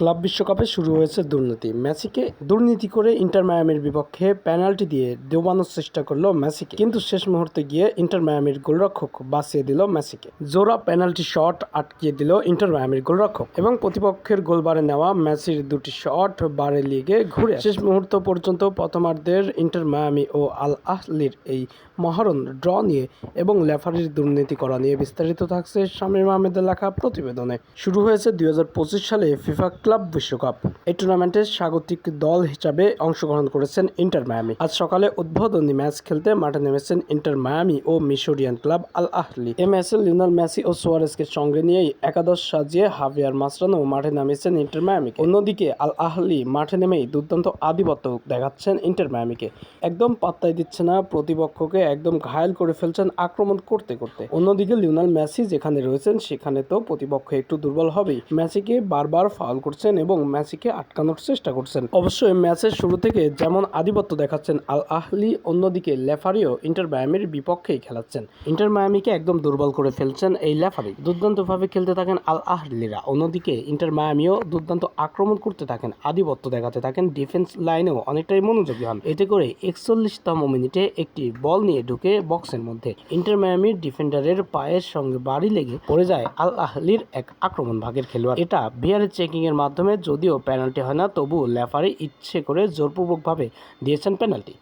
Club বিশ্বকাপে শুরু হয়েছে দুর্নীতি। মেসিকে দুর্নীতি করে ইন্টার মায়ামির বিপক্ষে পেনাল্টি দিয়ে ডোবানোর চেষ্টা করল মেসিকে। কিন্তু শেষ মুহূর্তে গিয়ে ইন্টার মায়ামির গোলরক্ষক বাঁচিয়ে দিল মেসিকে। জোড়া পেনাল্টি শট আটকিয়ে দিল ইন্টার মায়ামির গোলরক্ষক এবং প্রতিপক্ষের গোলবারে নেওয়া মেসির দুটি শট বারে লিগে ঘুরে শেষ মুহূর্ত পর্যন্ত প্রথমার্ধের ইন্টার মায়ামি ও আল আহলির এই মহারণ ড্র নিয়ে এবং লেফারির দুর্নীতি করা নিয়ে বিস্তারিত থাকছে শামীম আহমেদের লেখা প্রতিবেদনে। শুরু হয়েছে দুই হাজার পঁচিশ সালে ফিফা ক্লাব বিশ্বকাপ। এই টুর্নামেন্টের স্বাগতিক দল হিসাবে অংশগ্রহণ করেছেন ইন্টার মায়ামি। আজ সকালে উদ্বোধনী ম্যাচ খেলতে মাঠে নেমেছেন ইন্টার মায়ামি ও মিশরিয়ান ক্লাব আল আহলি। এই ম্যাচে লিওনাল মেসি ও সোয়ারেসকে সঙ্গে নিয়েই একাদশ সাজিয়ে হাভিয়ার মাসরানো মাঠে নামিয়েছেন ইন্টার মায়ামিকে। অন্যদিকে আল আহলি মাঠে নেমেই দুর্দান্ত আধিপত্য দেখাচ্ছেন ইন্টার মায়ামিকে। একদম পাত্তাই দিচ্ছে না, প্রতিপক্ষকে একদম ঘায়াল করে ফেলছেন আক্রমণ করতে করতে। অন্যদিকে লিওনাল মেসি যেখানে রয়েছেন, সেখানে তো প্রতিপক্ষ একটু দুর্বল হবেই। মেসিকে বারবার ফাউল করছেন এবং মেসিকে আটকানোর চেষ্টা করছেন। অবশ্যই ম্যাচের শুরু থেকে যেমন আধিপত্য দেখাচ্ছেন আল আহলি অন্যদিকে লেফারিও ইন্টার মায়ামির বিপক্ষেই খেলাচ্ছেন। ইন্টার মায়ামিকে একদম দুর্বল করে ফেলছেন এই লেফারি। দুর্দান্তভাবে খেলতে থাকেন আল আহলিরা অন্যদিকে ইন্টার মায়ামিও দুর্দান্ত আক্রমণ করতে থাকেন, আধিপত্য দেখাতে থাকেন, ডিফেন্স লাইনেও অনেকটাই মনোযোগী হন। এতে করে একচল্লিশতম মিনিটে একটি বল নিয়ে ঢুকে বক্সের মধ্যে। ইন্টার মায়ামির ডিফেন্ডারের পায়ের সঙ্গে বাড়ি লেগে পড়ে যায় আল আহলির এক আক্রমণ ভাগের খেলোয়াড়। এটা বিয়ারের চেকিং এর মাধ্যমে যদিও পেনাল্টি হয় না, তবু লেফারি ইচ্ছে করে জোরপূর্বকভাবে দিয়েছেন পেনাল্টি।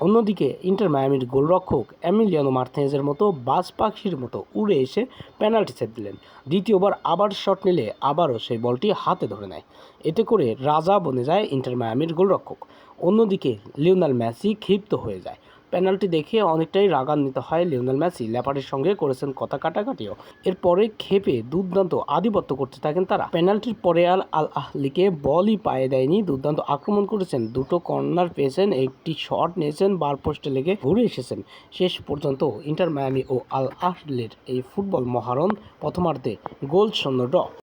অন্যদিকে ইন্টার মায়ামির গোলরক্ষক অ্যামিলিয়ানো মার্থেজের মতো বাজ পাখির মতো উড়ে এসে পেনাল্টি সেট দিলেন। দ্বিতীয়বার আবার শট নিলে আবারও সেই বলটি হাতে ধরে নেয়। এতে করে রাজা বনে যায় ইন্টার মায়ামির গোলরক্ষক। অন্যদিকে লিওনাল মেসি ক্ষিপ্ত হয়ে যায়। পেনাল্টি দেখে অনেকটাই রাগান্বিত হয় লিওনেল মেসি। ল্যাপারের সঙ্গে করেছেন কথা কাটাকাটিও। এরপরে খেপে দুর্দান্ত আধিপত্য করতে থাকেন তারা। পেনাল্টির পরে আল আল আহলিকে বলই পায়ে দেয়নি, দুর্দান্ত আক্রমণ করেছেন। দুটো কর্নার পেয়েছেন, একটি শট নিয়েছেন, বার পোস্টে লেগে ঘুরে এসেছেন। শেষ পর্যন্ত ইন্টার মায়ামি ও আল আহলির এই ফুটবল মহারণ প্রথমার্ধে গোল শূন্য ড্র।